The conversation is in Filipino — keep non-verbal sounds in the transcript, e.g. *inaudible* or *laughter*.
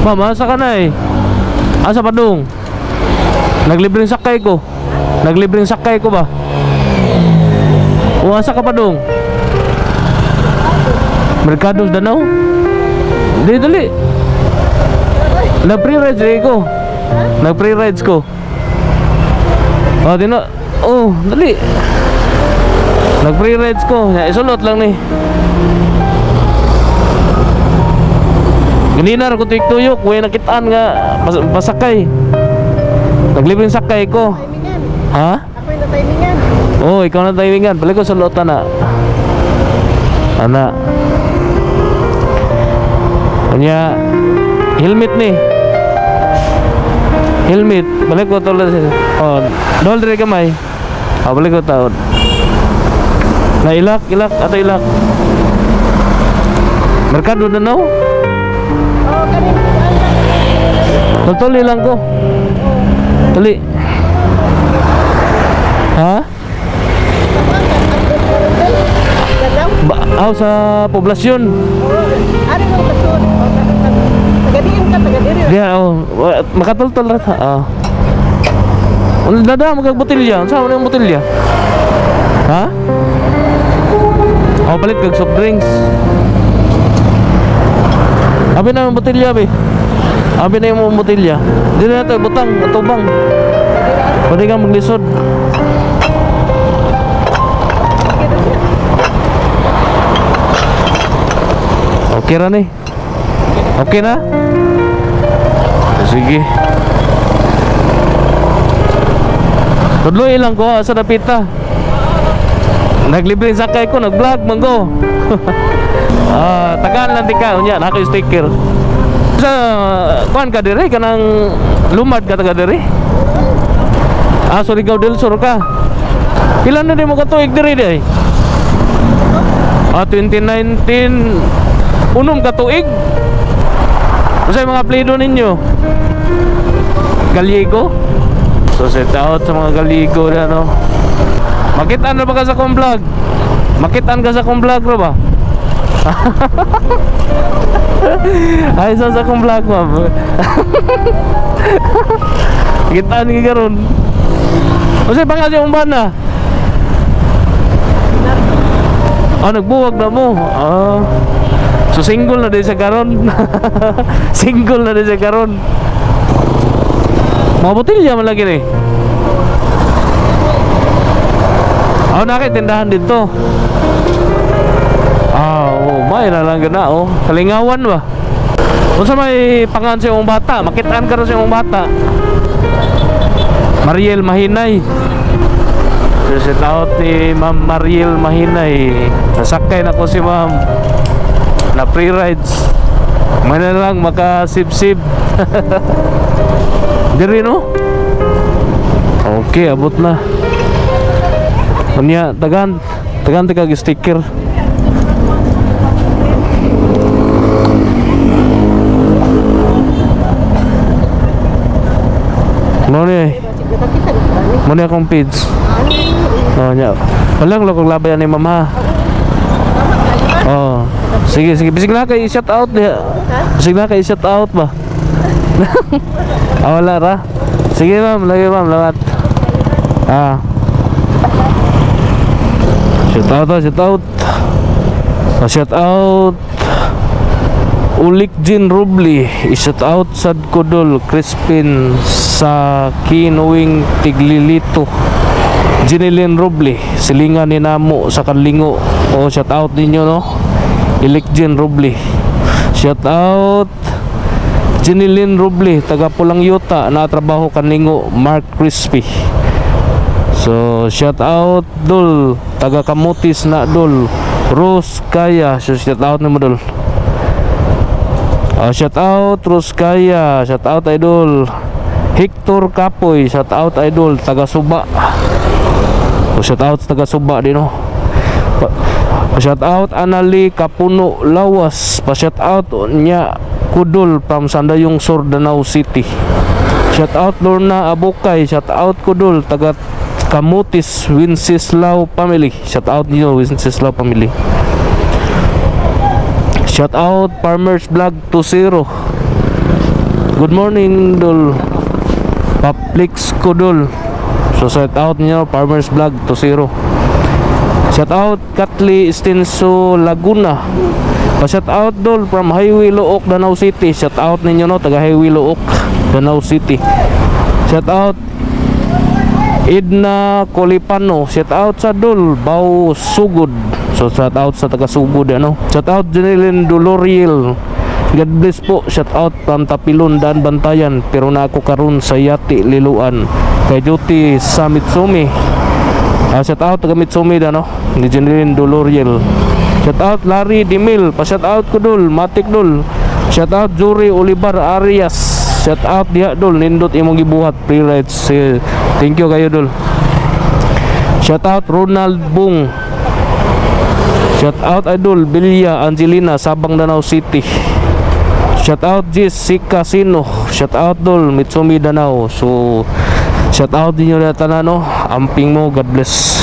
Ma'am, asa ka na eh? Asa pa dong? Naglibreng sakay ko. Naglibreng sakay ko ba? O asa ka pa dong? Mercados Danau? Dali, dali. Nag-pre-rides rin ko. Nag-pre-rides ko. Oh, di na. Oh, dali. Nag-pre-rides ko. Isulot lang ni. Ganina ra ko tuig tuyok, way nakitaan nga pas pasakay. Naglibing sakay ko. Ha? Ako'y na timingan. Oh, ikaw na timingan. Balik ko sa lota na. Ana. Kanya helmet ni. Helmet. Balik ko to. Oh, dol dire kamay. Ah, balik ko taon. Na ilak, ilak, ato ilak. Merkado na no? Tutuli lang ko. Tuli. Ha? Ba aw sa poblasyon. Ano yung kasun? Tagadiin ka, tagadiri. Dia oh, makatultol ra ta. Ah. Ano dada magagbotilya? Sa ano yung botilya? Ha? Oh, palit kag soft drinks. Abi na yung botilya, be. Abi na yung botilya. Di na ito, butang, atubang. Pwede kang maglisod. Okay ra ni. Okay na? Sige. Tudloy lang ko sa dapita. Naglibre sakay ko, nag-vlog man ko. *laughs* ah, tagaan lang di ka, unya, naka sticker. Sa kuan ka dire kanang lumad ka taga dire. Ah, Surigao del Sur ka. Ilan na di mo katuig dire di? Ah, 2019 unom ka tuig. Kasi mga plido ninyo. Galigo. So set out sa mga galigo na no. Makitaan na ba ka sa kong vlog? Makitaan ka sa kong vlog ba? Ay sa sa kong vlog ma'am. Makitaan ka karon. Kasi baka siya umban na. Ah, nagbuwag na mo. Ah. So single na din sa karon. *laughs* single na din sa karon. Mga botilya man lagi ni. Oh, nakitindahan dito. Ah, oh, may na lang gana oh. Kalingawan ba? Unsa may pangan sa imong bata? Makitaan ka sa imong bata. Mariel Mahinay. Shout out ni Ma'am Mariel Mahinay. Nasakay na ko si Ma'am na free rides. May na lang makasip-sip. *laughs* Diri no? Okay, abot na. Kanya, tagan, tagan tika sticker. Mo ni, mo ni akong page. Oh, nya. Walang lo kung labayan ni mama. Oh. Sige, sige. Bisig na kay shout out diha. Bisig na kay shout out ba? *laughs* ah, wala ra. Sige ma'am, lagi ma'am, lamat. Ah. Shout out, ah, shout out. Ah, shout out. Ulik Jin Rubli, shout out Sad Kodol, Crispin sa Kinuwing Tiglilito. Jinilin Rubli, silingan ni Namo sa Kanlingo. O shout out ninyo no. Ilik Jin Rubli. Shout out Jinilin Rubli, taga Pulang Yuta, na trabaho Kanlingo, Mark Crispy. So, shout out Dul, taga Kamutis na Dul. Rose Kaya, so shout out na mo Ah, shout out Ruskaya, shout out Idol. Hector Kapoy, shout out Idol, taga Suba. So, shout out taga Suba din no. Pa, pa shout out Anali Kapuno Lawas, pa shout out niya Kudul from Sandayong Sur Danau City. Shout out Lorna Abukay, shout out Kudul taga Kamutis Winsislaw family. Shout out niyo Winsislaw family. Shout out Farmers Vlog 20 Good morning, Dol. Paplix ko, Dol. So, shout out niyo, Farmer's Vlog to zero. Shout out Katli Estinso Laguna. Pa-shout out Dol from Highway Look, Danau City. Shout out ninyo no, taga Highway Look, Danau City. Shout out Edna Colipano. Shout out sa Dol, Bao Sugod. So shout out sa taga Sugod ano. Shout out Janilin Doloriel. God bless po. Shout out from Daan Bantayan. Pero na ako karon sa Yati, Liluan. Kay Duty sa Mitsumi. Ah, shout out taga Mitsumi da no. Ni Janilin Doloriel. Shout out Larry Dimil. Pa shout out ko dul, Matik dul. Shout out Juri Olivar Arias. Shout out diha dul, nindot imong gibuhat free rides. Thank you kayo dul. Shout out Ronald Bung. Shout out Idol Bilya Angelina Sabang Danau City. Shout out Jessica Sino. Shout out Dol Mitsumi Danau. So shout out din nyo na tanano. Amping mo. God bless.